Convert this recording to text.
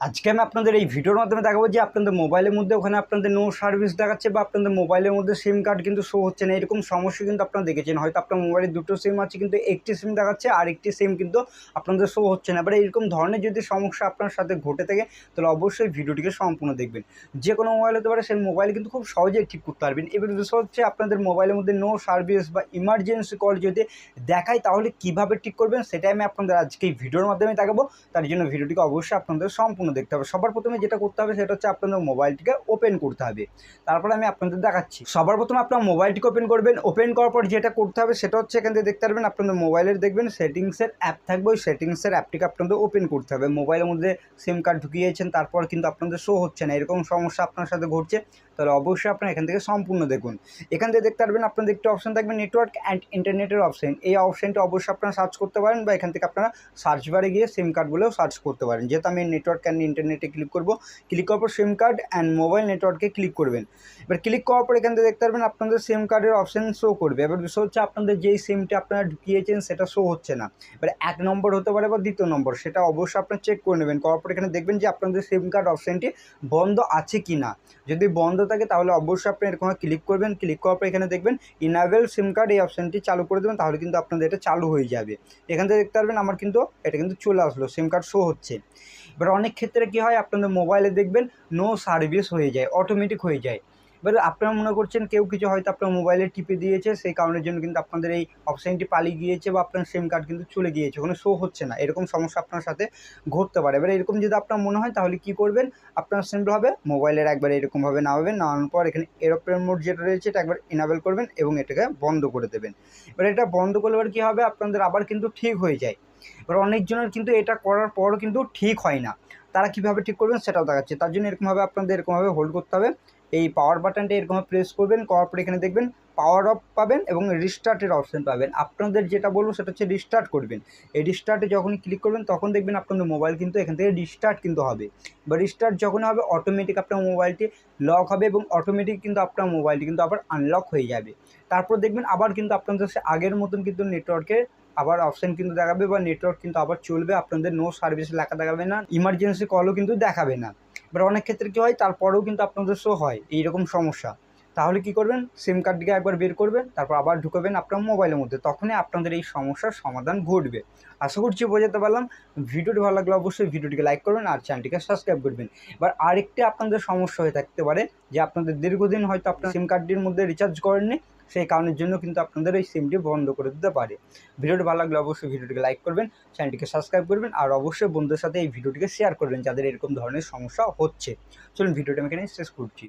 আজকে আমি আপনাদের এই ভিডিওর মাধ্যমে দেখাবো যে আপনাদের মোবাইলের মধ্যে ওখানে আপনাদের নো সার্ভিস দেখাচ্ছে বা আপনাদের মোবাইলের মধ্যে সিম কার্ড কিন্তু শো হচ্ছে না। এরকম সমস্যা কিন্তু আপনারা দেখেছেন। হয়তো আপনার মোবাইলে দুটো সিম আছে কিন্তু একটি সিম দেখাচ্ছে আর একটি সিম কিন্তু আপনাদের শো হচ্ছে না। এবার এরকম ধরনের যদি সমস্যা আপনার সাথে ঘটে থাকে, তাহলে অবশ্যই ভিডিওটিকে সম্পূর্ণ দেখবেন। যে কোনো মোবাইল হতে পারে সেই মোবাইল কিন্তু খুব সহজেই ঠিক করতে পারবেন। এবার বিষয় হচ্ছে আপনাদের মোবাইলের মধ্যে নো সার্ভিস বা ইমার্জেন্সি কল যদি দেখায়, তাহলে কীভাবে ঠিক করবেন, সেটাই আমি আপনাদের আজকে এই ভিডিওর মাধ্যমে দেখাবো। তার জন্য ভিডিওটিকে অবশ্যই আপনাদের সম্পূর্ণ দেখতে হবে। সবার প্রথমে যেটা করতে হবে সেটা হচ্ছে আপনাদের মোবাইলটিকে ওপেন করতে হবে। তারপরে আমি আপনাদের দেখাচ্ছি। সবার প্রথমে আপনার মোবাইলটিকে ওপেন করবেন। ওপেন করার পর যেটা করতে হবে সেটা হচ্ছে এখান থেকে দেখতে পারবেন, আপনাদের মোবাইলের দেখবেন সেটিংসের অ্যাপ থাকবে। ওই সেটিংসের অ্যাপটিকে আপনাদের ওপেন করতে হবে। মোবাইলের মধ্যে সিম কার্ড ঢুকিয়েছেন, তারপর কিন্তু আপনাদের শো হচ্ছে না। এরকম সমস্যা আপনার সাথে ঘটছে। তাহলে অবশ্যই আপনার এখান থেকে সম্পূর্ণ দেখুন। এখান থেকে দেখতে পারবেন আপনাদের একটি অপশান থাকবে নেটওয়ার্ক অ্যান্ড ইন্টারনেটের অপশন এই অপশনটা অবশ্যই আপনারা সার্চ করতে পারেন বা এখান থেকে আপনারা সার্চ বারে গিয়ে সিম কার্ডগুলোও সার্চ করতে পারেন। যেহেতু আমি নেটওয়ার্ক অ্যান্ড ইন্টারনেটে ক্লিক করব ক্লিক করার পর সিম কার্ড অ্যান্ড মোবাইল নেটওয়ার্কে ক্লিক করবেন। এবার ক্লিক করার পর এখান থেকে দেখতে পারবেন আপনাদের সিম কার্ডের অপশান শো করবে। এবার বিষয় হচ্ছে আপনাদের যেই সিমটা আপনারা ঢুকিয়েছেন সেটা শো হচ্ছে না। এবার এক নম্বর হতে পারে বা দ্বিতীয় নম্বর সেটা অবশ্যই আপনারা চেক করে নেবেন। করার পর এখানে দেখবেন যে আপনাদের সিম কার্ড অপশনটি বন্ধ আছে কি না যদি বন্ধ থাকে, তাহলে অবশ্যই আপনি এরকম ক্লিক করবেন। ক্লিক করার পর এখানে দেখবেন ইনাবেল সিম কার্ড এই অপশানটি চালু করে দেবেন, তাহলে কিন্তু আপনাদের এটা চালু হয়ে যাবে। এখান থেকে দেখতে পারবেন, আমার কিন্তু এটা কিন্তু চলে আসলো সিম কার্ড শো হচ্ছে। এবার অনেক ক্ষেত্রে কি হয়, আপনাদের মোবাইলে দেখবেন নো সার্ভিস হয়ে যায় অটোমেটিক হয়ে যায়। এবার আপনারা মনে করছেন কেউ কিছু হয়তো আপনার মোবাইলে টিপে দিয়েছে, সেই কারণের জন্য কিন্তু আপনাদের এই অপশানটি পালিয়ে গিয়েছে বা আপনার সিম কার্ড কিন্তু চলে গিয়েছে। ওখানে শো হচ্ছে না। এরকম সমস্যা আপনার সাথে ঘটতে পারে। এবার এরকম যদি আপনার মনে হয়, তাহলে কি করবেন? আপনার সিম্পলভাবে মোবাইলের একবার এরকমভাবে নামাবেন। নামানোর পর এখানে এরোপ্লেন মোড যেটা রয়েছে, এটা একবার ইনাবেল করবেন এবং এটাকে বন্ধ করে দেবেন। এবার এটা বন্ধ করলে এবার কী হবে? আপনাদের আবার কিন্তু ঠিক হয়ে যায়। এবার অনেকজনের কিন্তু এটা করার পরও কিন্তু ঠিক হয় না। তারা কীভাবে ঠিক করবেন সেটাও দেখাচ্ছে। তার জন্য এরকমভাবে আপনাদের এরকমভাবে হোল্ড করতে হবে। এই পাওয়ার বাটনটা এরকমভাবে প্রেস করবেন, করার পর এখানে দেখবেন পাওয়ার অফ পাবেন এবং রিস্টার্টের অপশান পাবেন। আপনাদের যেটা বলব সেটা হচ্ছে রিস্টার্ট করবেন। এই রিস্টার্টে যখনই ক্লিক করবেন, তখন দেখবেন আপনাদের মোবাইল কিন্তু এখান থেকে রিস্টার্ট কিন্তু হবে। বা রিস্টার্ট যখন হবে অটোমেটিক আপনার মোবাইলটি লক হবে এবং অটোমেটিক কিন্তু আপনার মোবাইলটি কিন্তু আবার আনলক হয়ে যাবে। তারপর দেখবেন আবার কিন্তু আপনাদের সে আগের মতন কিন্তু নেটওয়ার্কের আবার অপশান কিন্তু দেখাবে বা নেটওয়ার্ক কিন্তু আবার চলবে, আপনাদের নো সার্ভিস লেখা দেখাবে না ইমার্জেন্সি কলও কিন্তু দেখাবে না। এবার অনেক ক্ষেত্রে কী হয়, তারপরেও কিন্তু আপনাদের শো হয়, এইরকম সমস্যা। তাহলে কি করবেন? সিম কার্ডটিকে একবার বের করবেন, তারপর আবার ঢুকাবেন আপনার মোবাইলের মধ্যে। তখনই আপনাদের এই সমস্যার সমাধান ঘটবে। আশা করছি বোঝাতে পারলাম। ভিডিওটি ভালো লাগলে অবশ্যই ভিডিওটিকে লাইক করবেন আর চ্যানেলটিকে সাবস্ক্রাইব করবেন। এবার আরেকটি আপনাদের সমস্যা হয়ে থাকতে পারে যে আপনাদের দীর্ঘদিন হয়তো আপনার সিম কার্ডটির মধ্যে রিচার্জ করেননি, সেই কারণের জন্য কিন্তু আপনাদের এই সিমটি বন্ধ করে দিতে পারে। ভিডিওটি ভালো লাগলে অবশ্যই ভিডিওটিকে লাইক করবেন চ্যানেলটিকে সাবস্ক্রাইব করবেন আর অবশ্যই বন্ধুদের সাথে এই ভিডিওটিকে শেয়ার করবেন যাদের এরকম ধরনের সমস্যা হচ্ছে। চলুন ভিডিওটি আমি এখানে শেষ করছি।